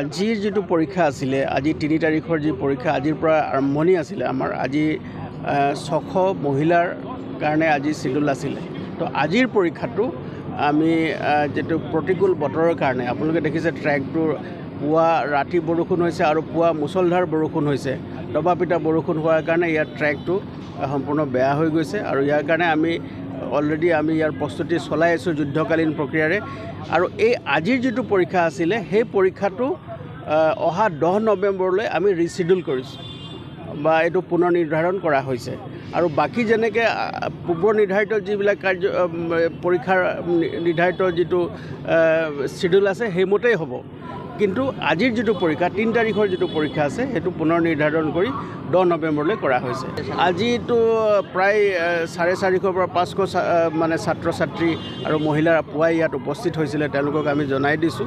আজিৰ যিটো পৰীক্ষা আছিলে আজি তিনি তাৰিখৰ যি পৰীক্ষা আজিৰ পৰা আৰম্ভণি আছিলে আমাৰ আজি ছশ মহিলাৰ কাৰণে আজি চিডুল আছিলে। তো আজিৰ পৰীক্ষাটো আমি যিটো প্ৰতিকূল বতৰৰ কাৰণে আপোনালোকে দেখিছে ট্ৰেকটো পুৱা ৰাতি বৰষুণ হৈছে আৰু পুৱা মুছলধাৰ বৰষুণ হৈছে। দবা পিটা বৰষুণ হোৱাৰ কাৰণে ইয়াৰ ট্ৰেকটো সম্পূৰ্ণ বেয়া হৈ গৈছে আৰু ইয়াৰ কাৰণে আমি অলৰেডি আমি ইয়াৰ প্ৰস্তুতি চলাই আছোঁ যুদ্ধকালীন প্ৰক্ৰিয়াৰে। আৰু এই আজিৰ যিটো পৰীক্ষা আছিলে, সেই পৰীক্ষাটো অহা দহ নৱেম্বৰলৈ আমি ৰিচিডিউল কৰিছোঁ বা এইটো পুনৰ নিৰ্ধাৰণ কৰা হৈছে। আৰু বাকী যেনেকৈ পূৰ্ব নিৰ্ধাৰিত যিবিলাক কাৰ্য পৰীক্ষাৰ নিৰ্ধাৰিত যিটো চিডিউল আছে, সেইমতেই হ'ব। কিন্তু আজিৰ যিটো পৰীক্ষা তিনি তাৰিখৰ যিটো পৰীক্ষা আছে সেইটো পুনৰ নিৰ্ধাৰণ কৰি দহ নৱেম্বৰলৈ কৰা হৈছে। আজিতো প্ৰায় চাৰে চাৰিশৰ পৰা পাঁচশ মানে ছাত্ৰ ছাত্ৰী আৰু মহিলা পুৱাই ইয়াত উপস্থিত হৈছিলে তেওঁলোকক আমি জনাই দিছোঁ।